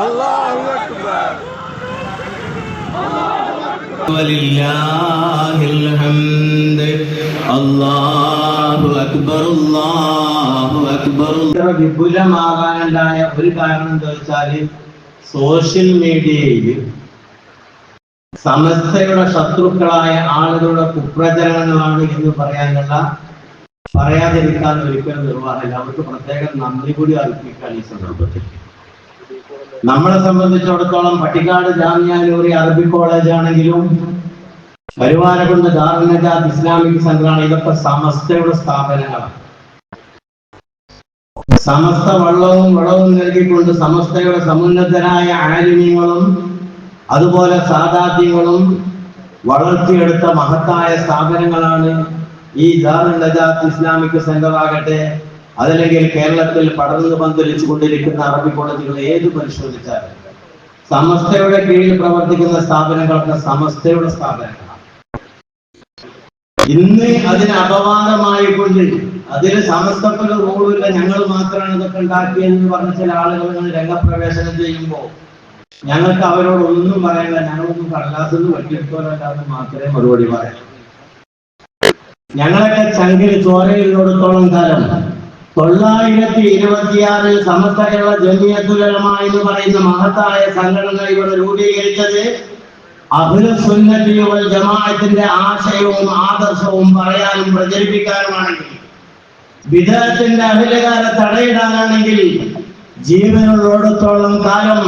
الله أكبر ولله الحمد الله أكبر الله أكبر ഇത്ര വിപുലമാകാനുണ്ടായ ഒരു കാരണം എന്താ വെച്ചാല് സോഷ്യൽ മീഡിയയിൽ സമസ്തയുടെ ശത്രുക്കളായ ആളുകളുടെ കുപ്രചരണങ്ങളാണ് എന്ന് പറയാനുള്ള പറയാതിരിക്കാൻ ഒരിക്കലും നിർവാഹമില്ല അവർക്ക് പ്രത്യേകം നന്ദി കൂടി അർപ്പിക്കാൻ ഈ സന്ദർഭത്തിൽ നമ്മളെ സംബന്ധിച്ചിടത്തോളം പട്ടിക്കാട് ജാമ്യാലൂറി അറബി കോളേജ് ആണെങ്കിലും കരുവാരകുണ്ട് ദാറുനജാത്ത് ഇസ്ലാമിക് സംഘമാണ് ഇതൊക്കെ സമസ്തയുടെ സ്ഥാപനങ്ങളാണ്. സമസ്ത വള്ളവും വളവും നൽകിക്കൊണ്ട് സമസ്തയുടെ സമുന്നതരായ ആലിമ്യങ്ങളും അതുപോലെ സാധാദ്യങ്ങളും വളർത്തിയെടുത്ത മഹത്തായ സ്ഥാപനങ്ങളാണ് ഈ ദാറുൽ നജാത്ത് ഇസ്ലാമിക് സെന്റർ ആകട്ടെ അതല്ലെങ്കിൽ കേരളത്തിൽ പടർന്നു പന്തലിച്ചു കൊണ്ടിരിക്കുന്ന അറബി കോളേജുകൾ ഏത് പരിശോധിച്ചാലും സമസ്തയുടെ കീഴിൽ പ്രവർത്തിക്കുന്ന സ്ഥാപനങ്ങളൊക്കെ സമസ്തയുടെ സ്ഥാപനങ്ങളാണ്. ഇന്ന് അതിന് അപവാദമായിക്കൊണ്ട് അതിന് സമസ്തക്കൊരു റോളുമില്ല ഞങ്ങൾ മാത്രമാണ് ഇതൊക്കെ ഉണ്ടാക്കിയതെന്ന് പറഞ്ഞ ചില ആളുകൾ രംഗപ്രവേശനം ചെയ്യുമ്പോൾ ഞങ്ങൾക്ക് അവരോട് ഒന്നും പറയാനില്ല ഞങ്ങളൊന്നും കടലാസെന്ന് വെട്ടിയെടുത്തോലല്ലാന്ന് മാത്രമേ മറുപടി പറയാം ഞങ്ങളൊക്കെ ചങ്കിൽ ചോരയിലോടത്തോളം കാലം തൊള്ളായിരത്തി ഇരുപത്തിയാറിൽ സമസ്ത കേരള ജമിയത്തുലമ എന്ന് പറയുന്ന മഹത്തായ സംഘടന ഇവിടെ രൂപീകരിച്ചത് അഖിലസുന്നത്തിയുവൽ ജമാഅത്തിന്റെ ആശയവും ആദർശവും പറയാനും പ്രചരിപ്പിക്കാനുമാണെങ്കിൽ വിദേഹത്തിന്റെ അഖിലകാരെ തടയിടാനാണെങ്കിൽ ജീവനുള്ളിടത്തോളം കാലം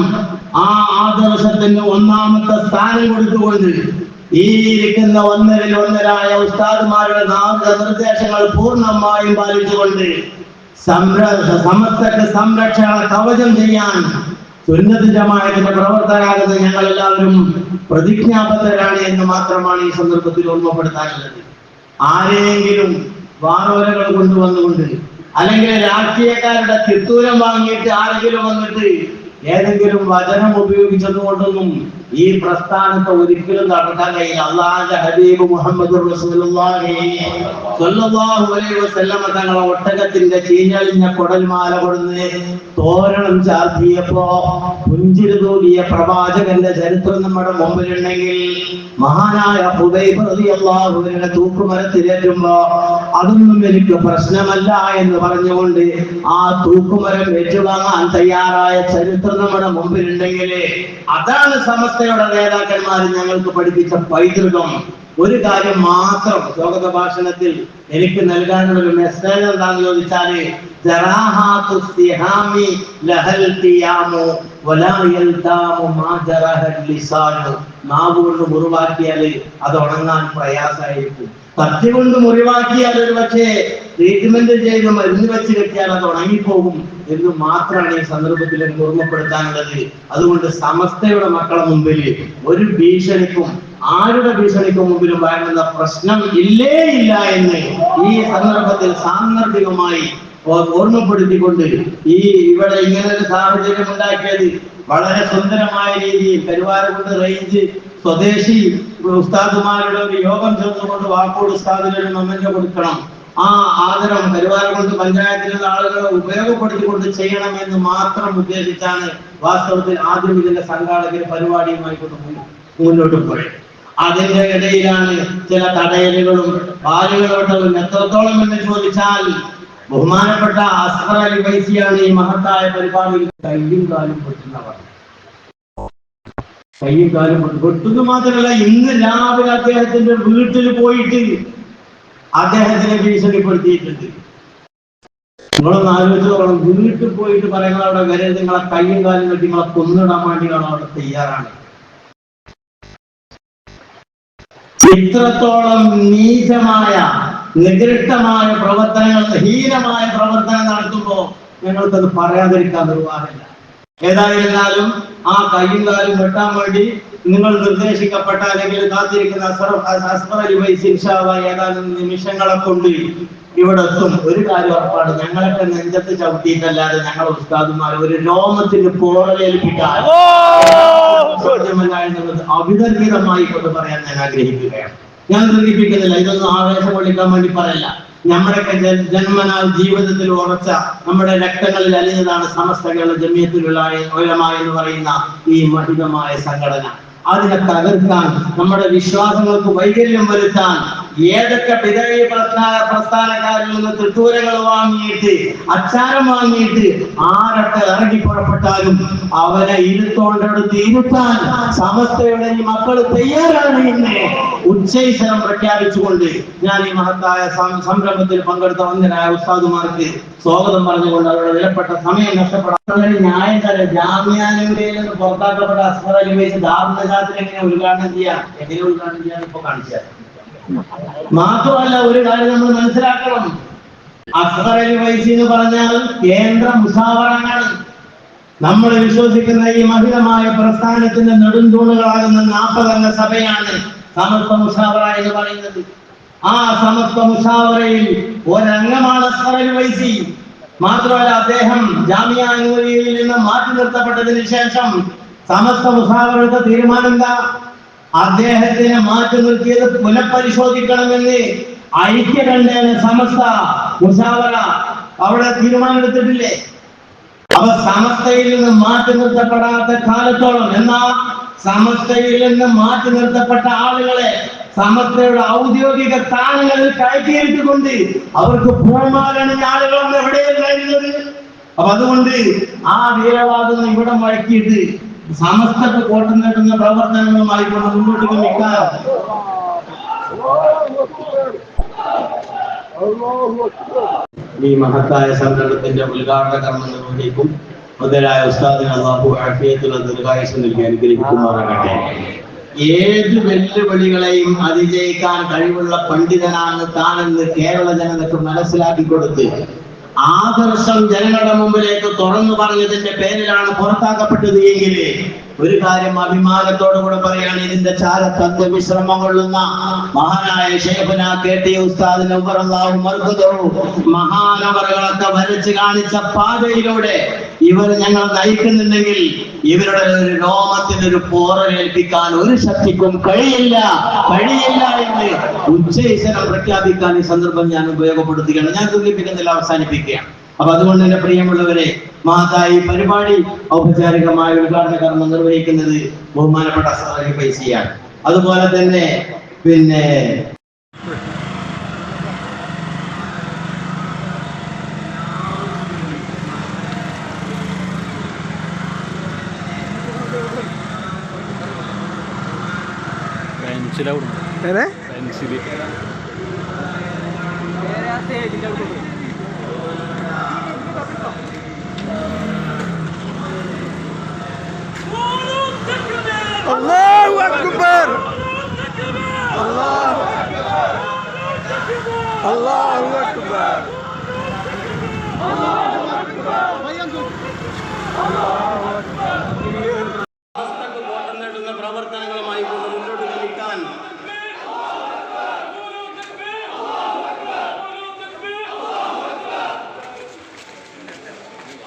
ആ ആദർശത്തിന് ഒന്നാമത്തെ സ്ഥാനം കൊടുത്തുകൊണ്ട് ഈ ഇരിക്കുന്ന ഒന്നരിൽ ഒന്നരായ ഉസ്താദുമാരുടെ നാമ നിർദ്ദേശങ്ങൾ പൂർണമായും പാലിച്ചുകൊണ്ട് സമസ്തക്ക് സംരക്ഷണ കവചം ചെയ്യാൻ സുന്നത്ത് ജമാഅത്തിന്റെ പ്രവർത്തകരാകുന്ന ഞങ്ങൾ എല്ലാവരും പ്രതിജ്ഞാബദ്ധരാണ് എന്ന് മാത്രമാണ് ഈ സന്ദർഭത്തിൽ ഓർമ്മപ്പെടുത്താനുള്ളത്. ആരെയെങ്കിലും വാറോലകൾ കൊണ്ടുവന്നുകൊണ്ട് അല്ലെങ്കിൽ രാഷ്ട്രീയക്കാരുടെ തിത്തൂരം വാങ്ങിയിട്ട് ആരെങ്കിലും വന്നിട്ട് ഏതെങ്കിലും വചനം ഉപയോഗിച്ചതുകൊണ്ടൊന്നും ഈ പ്രസ്ഥാനത്തെ ഒരിക്കലും നടക്കാൻ കഴിയില്ല. അള്ളാഹ് ഹബീബ് മുഹമ്മദ് തങ്ങളെ ഒട്ടകത്തിന്റെ ചീഞ്ഞളിഞ്ഞ കുടൽമാല കൊടുന്ന് തോരണം ചാർത്തിയപ്പോ പുഞ്ചിരി തൂകിയ പ്രവാചകന്റെ ചരിത്രം നമ്മുടെ മുമ്പിലുണ്ടെങ്കിൽ മഹാനായ അള്ളാഹുവിനെ തൂക്കുമരത്തിലേറ്റുമ്പോ അതൊന്നും എനിക്ക് പ്രശ്നമല്ല എന്ന് പറഞ്ഞുകൊണ്ട് ആ തൂക്കുമരം ഏറ്റുവാങ്ങാൻ തയ്യാറായ ചരിത്രം നമ്മുടെ മുമ്പിലുണ്ടെങ്കിൽ അതാണ് സമസ്തയുടെ നേതാക്കന്മാർ ഞങ്ങൾക്ക് പഠിപ്പിച്ച പൈതൃകം ഒരു കാര്യം മാത്രം സ്വാഗത ഭാഷണത്തിൽ എനിക്ക് നൽകാനുള്ള മെസ്സേജ് എന്താണെന്ന് ചോദിച്ചാൽ നാവ് അത് ഉണങ്ങാൻ പ്രയാസമായിരിക്കും. കത്തി കൊണ്ട് മുറിവാക്കിയാൽ ഒരു പക്ഷേ ട്രീറ്റ്മെന്റ് ചെയ്ത് മരുന്ന് വെച്ച് കെട്ടിയാൽ അത് ഉണങ്ങിപ്പോകും. എന്ന് മാത്രമാണ് ഈ സന്ദർഭത്തിൽ എനിക്ക് ഓർമ്മപ്പെടുത്താനുള്ളത്. അതുകൊണ്ട് സമസ്തയുടെ മക്കളെ മുമ്പിൽ ഒരു ഭീഷണിക്കും ആരുടെ ഭീഷണിക്കും മുമ്പിലും വഴങ്ങുന്ന പ്രശ്നം ഇല്ലേ ഇല്ല എന്ന് ഈ സന്ദർഭത്തിൽ സാന്ദർഭികമായി ഓർമ്മപ്പെടുത്തിക്കൊണ്ട് ഈ ഇവിടെ ഇങ്ങനെ ഒരു സാഹചര്യം ഉണ്ടാക്കിയത് വളരെ സുന്ദരമായ രീതിയിൽ കരുവാരക്കുണ്ട് റേഞ്ച് സ്വദേശി ഉസ്താദുമാരുടെ ഒരു യോഗം ചേർന്നുകൊണ്ട് വാക്കോട് ഉസ്താദിനൊരു മൊമെന്റ് കൊടുക്കണം. ആ ആദരം കരുവാരക്കുണ്ട് പഞ്ചായത്തിലുള്ള ആളുകളെ ഉപയോഗപ്പെടുത്തിക്കൊണ്ട് ചെയ്യണമെന്ന് മാത്രം ഉദ്ദേശിച്ചാണ് വാസ്തവത്തിൽ ആദ്യം ഇതിന്റെ സംഘാടകർ പരിപാടിയുമായി കൊണ്ട് മുന്നോട്ട് പോയത്. അതിന്റെ ഇടയിലാണ് ചില തടയലുകളും പാലുകളോട്ടവും എത്രത്തോളം എന്ന് ചോദിച്ചാൽ ബഹുമാനപ്പെട്ട അസ്ഹർ അലി വൈസിയാണ് ഈ മഹത്തായ പരിപാടിയിൽ കയ്യും കാലും പൊട്ടുന്നവർ കയ്യും കാലും പൊട്ടു പൊട്ടുന്നു മാത്രമല്ല ഇന്ന് രാവിലെ അദ്ദേഹത്തിന്റെ വീട്ടിൽ പോയിട്ട് അദ്ദേഹത്തിനെ ഭീഷണിപ്പെടുത്തിയിട്ടുണ്ട് നിങ്ങളൊന്ന് ആലോചിച്ച് വീട്ടിൽ പോയിട്ട് പറയുന്നത് അവിടെ വരെ നിങ്ങളെ കയ്യും കാലും കെട്ടി നിങ്ങളെ കൊന്നിടാൻ വേണ്ടിയാണ് അവിടെ തയ്യാറാണ്. ഇത്രത്തോളം നീചമായ നികൃഷ്ടമായ പ്രവർത്തനങ്ങൾ ഹീനമായ പ്രവർത്തനം നടത്തുമ്പോ ഞങ്ങൾക്കത് പറയാതിരിക്കാൻ നിർവാഹമില്ല. ഏതായിരുന്നാലും ആ കയ്യും കാലും വെട്ടാൻ വേണ്ടി നിങ്ങൾ നിർദ്ദേശിക്കപ്പെട്ട അല്ലെങ്കിൽ കാത്തിരിക്കുന്ന ഏതാനും നിമിഷങ്ങളെ കൊണ്ട് ഇവിടെ എത്തും. ഒരു കാര്യം ഉറപ്പാണ്. ഞങ്ങളൊക്കെ നെഞ്ചത്ത് ചവിട്ടിയിട്ടല്ലാതെ ഞങ്ങൾ ഉസ്താദുമാർ ഒരു രോമത്തിന് പോറലേൽപ്പിക്കാൻ അവിതർക്കിതമായി കൊണ്ട് പറയാൻ ഞാൻ ആഗ്രഹിക്കുകയാണ്. ഞാൻ നിർദ്ദേശിക്കുന്നില്ല. ഇതൊന്നും ആവേശം കൊള്ളിക്കാൻ വേണ്ടി പറയല്ല. നമ്മുടെയൊക്കെ ജന്മനാൽ ജീവിതത്തിൽ ഉറച്ച നമ്മുടെ രക്തങ്ങളിൽ അലിഞ്ഞതാണ് സമസ്തകളുടെ ജമ്യത്തിലുള്ള എന്ന് പറയുന്ന ഈ മഹിതമായ സംഘടന. അതിനെ തകർക്കാൻ നമ്മുടെ വിശ്വാസങ്ങൾക്ക് വൈകല്യം വരുത്താൻ ഏതൊക്കെ വിധേയ പ്രസ്ഥാന പ്രസ്ഥാനക്കാരിൽ നിന്ന് തൃട്ടൂരങ്ങൾ വാങ്ങിയിട്ട് അച്ചാരം വാങ്ങിയിട്ട് ആരൊക്കെ ഇറങ്ങി പുറപ്പെട്ടാലും അവനെ ഇരുത്തോണ്ടെടുത്ത് ഇരുത്താൻ സമസ്തയുടെ ഈ മക്കൾ തയ്യാറാണ് എന്നെ ഉച്ചൈസരം പ്രഖ്യാപിച്ചുകൊണ്ട് ഞാൻ ഈ മഹത്തായ സംരംഭത്തിൽ പങ്കെടുത്ത വന്ദനായ ഉസ്താദുമാർക്ക് സ്വാഗതം പറഞ്ഞുകൊണ്ട് അവരുടെ വിലപ്പെട്ട സമയം നഷ്ടപ്പെടാൻ ന്യായം തന്നെ ജാമ്യാനുവിൽ നിന്ന് പുറത്താക്കപ്പെട്ട അസ്ഫർ അലി വൈസ് എങ്ങനെ ഉദ്ഘാടനം ചെയ്യാം? എങ്ങനെ ഉദ്ഘാടനം ചെയ്യാൻ ഇപ്പൊ കാണിച്ചാൽ മാത്രമല്ല ഒരു കാര്യം നമ്മൾ മനസ്സിലാക്കണം. അസ്ഫർ അലി വൈസി എന്ന് പറഞ്ഞാൽ കേന്ദ്ര മുസാവറാണ് നമ്മൾ വിശ്വസിക്കുന്ന ഈ മഹിതമായ പ്രസ്ഥാനത്തിന്റെ നെടുന്തൂണുകളാകുന്ന നാൽപ്പതംഗ സഭയാണ് സമസ്ത മുഷാവറ എന്ന് പറയുന്നത്. ആ സമസ്ത മുഷാവറയിൽ ഒരംഗമാണ് അസ്ഫർ അലി വൈസി. മാത്രമല്ല അദ്ദേഹം ജാമ്യ അനുമതിയിൽ നിന്ന് മാറ്റി നിർത്തപ്പെട്ടതിന് ശേഷം സമസ്ത മുസാവറയുടെ തീരുമാനം എന്താ? അദ്ദേഹത്തിനെ മാറ്റി നിർത്തിയത് പുനഃപരിശോധിക്കണമെന്ന് ഐക്യകണ്ഠേന സമസ്ത മുഷാവറ അവിടെ തീരുമാനമെടുത്തിട്ടില്ലേ? അവ സമസ്തയിൽ നിന്ന് മാറ്റി നിർത്തപ്പെടാത്ത കാലത്തോളം എന്നാ സമസ്തയിൽ നിന്ന് മാറ്റി നിർത്തപ്പെട്ട ആളുകളെ സമസ്തയുടെ ഔദ്യോഗിക സ്ഥാനങ്ങളിൽ കയറ്റിയിട്ടുകൊണ്ട് അവർക്ക് പൂമാലണിഞ്ഞ ആളുകളൊന്നും എവിടെയല്ലായിരുന്നത് അപ്പൊ അതുകൊണ്ട് ആ വീരവാദം ഇവിടെ മുഴക്കിയിട്ട് സമസ്തക്ക് കോട്ടം നേട്ടുന്ന പ്രവർത്തനങ്ങളുമായി കൊണ്ട് മുന്നോട്ട് നിൽക്കാം ഈ മഹത്തായ സംഘടനത്തിന്റെ ഉദ്ഘാടന കർമ്മം നിർവഹിക്കും മുതലായ ഉസ്താദിന് അള്ളാഹു ആഫിയത്തുള്ള ദീർഘായുസ് നൽകി അനുഗ്രഹിക്കുമാറാകട്ടെ. ഏത് വെല്ലുവിളികളെയും അതിജയിക്കാൻ കഴിവുള്ള പണ്ഡിതനാണ് താനെന്ന് കേരള ജനതയ്ക്ക് മനസ്സിലാക്കി കൊടുത്ത് ആദർശം ജനങ്ങളുടെ മുമ്പിലേക്ക് തുറന്നു പറഞ്ഞതിന്റെ പേരിലാണ് പുറത്താക്കപ്പെട്ടത് എങ്കിൽ ഒരു കാര്യം അഭിമാനത്തോടു കൂടെ പറയാണ് ഇതിന്റെ ചാരത്തന്ത് വിശ്രമം കൊള്ളുന്ന മഹാനായ ഷേഖുന കേട്ടി ഉസ്താദിന് ഉമറല്ലാഹു മർഹദവും മഹാനവറുകളൊക്കെ വരച്ച് കാണിച്ച പാതയിലൂടെ ഇവർ ഞങ്ങൾ നയിക്കുന്നുണ്ടെങ്കിൽ ഇവരുടെ ഒരു രോമത്തിന് ഒരു പോറലേൽപ്പിക്കാൻ ഒരു ശക്തിക്കും കഴിയില്ല. കഴിയില്ല എന്ന് ഉച്ചൈസനം പ്രഖ്യാപിക്കാൻ ഈ സന്ദർഭം ഞാൻ ഉപയോഗപ്പെടുത്തുകയാണ്. ഞാൻ സൂചിപ്പിക്കുന്നില്ല അവസാനിപ്പിക്കുകയാണ്. അപ്പൊ അതുകൊണ്ട് തന്നെ പ്രിയമുള്ളവരെ മഹത്തായ പരിപാടി ഔപചാരികമായ ഉദ്ഘാടന കർമ്മം നിർവഹിക്കുന്നത് ബഹുമാനപ്പെട്ട സാഹിബ് പൈസയാണ് അതുപോലെ തന്നെ പിന്നെ Allahu Akbar! Allah Allahu Akbar! Allahu Akbar! Allahu Akbar!